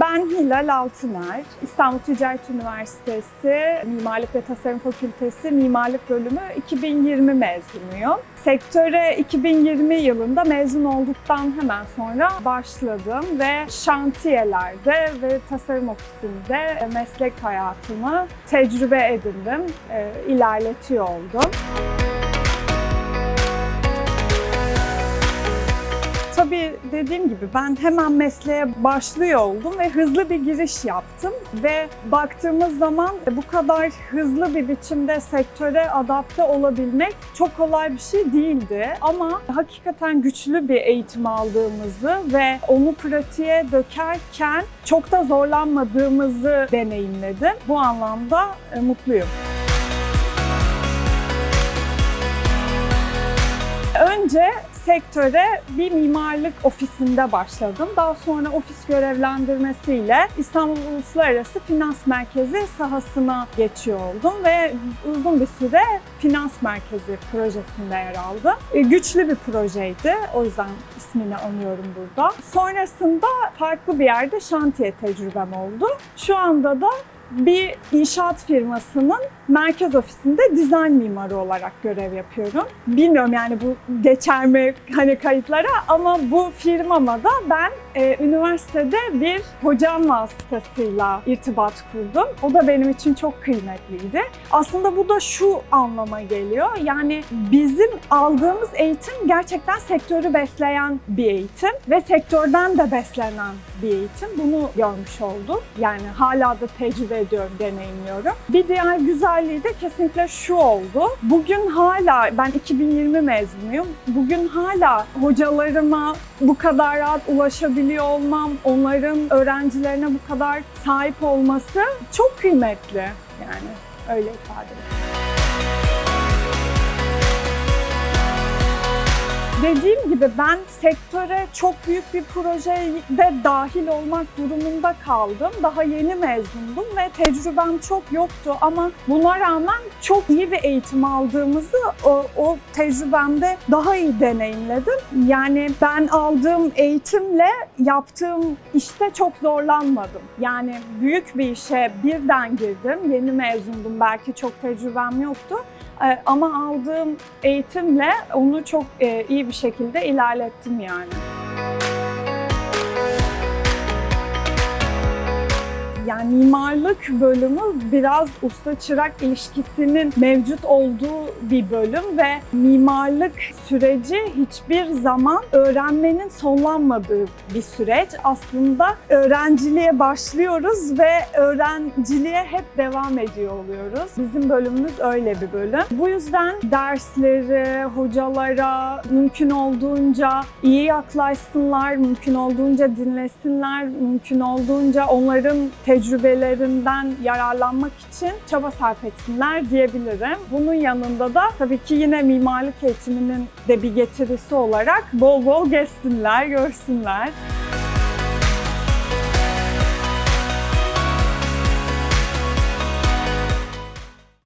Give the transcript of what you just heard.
Ben Hilal Altıner, İstanbul Ticaret Üniversitesi Mimarlık ve Tasarım Fakültesi Mimarlık Bölümü 2020 mezunuyum. Sektöre 2020 yılında mezun olduktan hemen sonra başladım ve şantiyelerde ve tasarım ofisinde meslek hayatımı tecrübe edindim, e, ilerletiyor oldum. Tabii dediğim gibi ben hemen mesleğe başlıyor oldum ve hızlı bir giriş yaptım ve baktığımız zaman bu kadar hızlı bir biçimde sektöre adapte olabilmek çok kolay bir şey değildi ama hakikaten güçlü bir eğitim aldığımızı ve onu pratiğe dökerken çok da zorlanmadığımızı deneyimledim. Bu anlamda e, mutluyum. Önce sektöre bir mimarlık ofisinde başladım. Daha sonra ofis görevlendirmesiyle İstanbul Uluslararası Finans Merkezi sahasına geçiyor oldum ve uzun bir süre Finans Merkezi projesinde yer aldım. E, Güçlü bir projeydi. O yüzden ismini anıyorum burada. Sonrasında farklı bir yerde şantiye tecrübem oldu. Şu anda da bir inşaat firmasının merkez ofisinde dizayn mimarı olarak görev yapıyorum. Bilmiyorum yani bu geçer mi hani kayıtlara ama bu firmama da ben e, üniversitede bir hocam vasıtasıyla irtibat kurdum. O da benim için çok kıymetliydi. Aslında bu da şu anlama geliyor. Yani bizim aldığımız eğitim gerçekten sektörü besleyen bir eğitim ve sektörden de beslenen bir eğitim. Bunu görmüş oldum. Yani hala da tecrübe ediyorum, deneyimliyorum. Bir diğer güzelliği de kesinlikle şu oldu. Bugün hala, ben 2020 mezunuyum. Bugün hala hocalarıma bu kadar rahat ulaşabiliyor olmam, onların öğrencilerine bu kadar sahip olması çok kıymetli. Yani öyle ifade edeyim. Dediğim gibi ben sektöre çok büyük bir projede dahil olmak durumunda kaldım. Daha yeni mezundum ve tecrübem çok yoktu ama buna rağmen çok iyi bir eğitim aldığımızı o, o tecrübemde daha iyi deneyimledim. Yani ben aldığım eğitimle yaptığım işte çok zorlanmadım. Yani büyük bir işe birden girdim. Yeni mezundum. Belki çok tecrübem yoktu. Ama aldığım eğitimle onu çok e, iyi bir şekilde ilerlettim yani. Yani mimarlık bölümü biraz usta çırak ilişkisinin mevcut olduğu bir bölüm ve mimarlık süreci hiçbir zaman öğrenmenin sonlanmadığı bir süreç. Aslında öğrenciliğe başlıyoruz ve öğrenciliğe hep devam ediyor oluyoruz. Bizim bölümümüz öyle bir bölüm. Bu yüzden dersleri, hocalara mümkün olduğunca iyi yaklaşsınlar, mümkün olduğunca dinlesinler, mümkün olduğunca onların tecrübelerinden yararlanmak için çaba sarf etsinler diyebilirim. Bunun yanında da tabii ki yine mimarlık eğitiminin de bir getirisi olarak bol bol gezsinler, görsünler.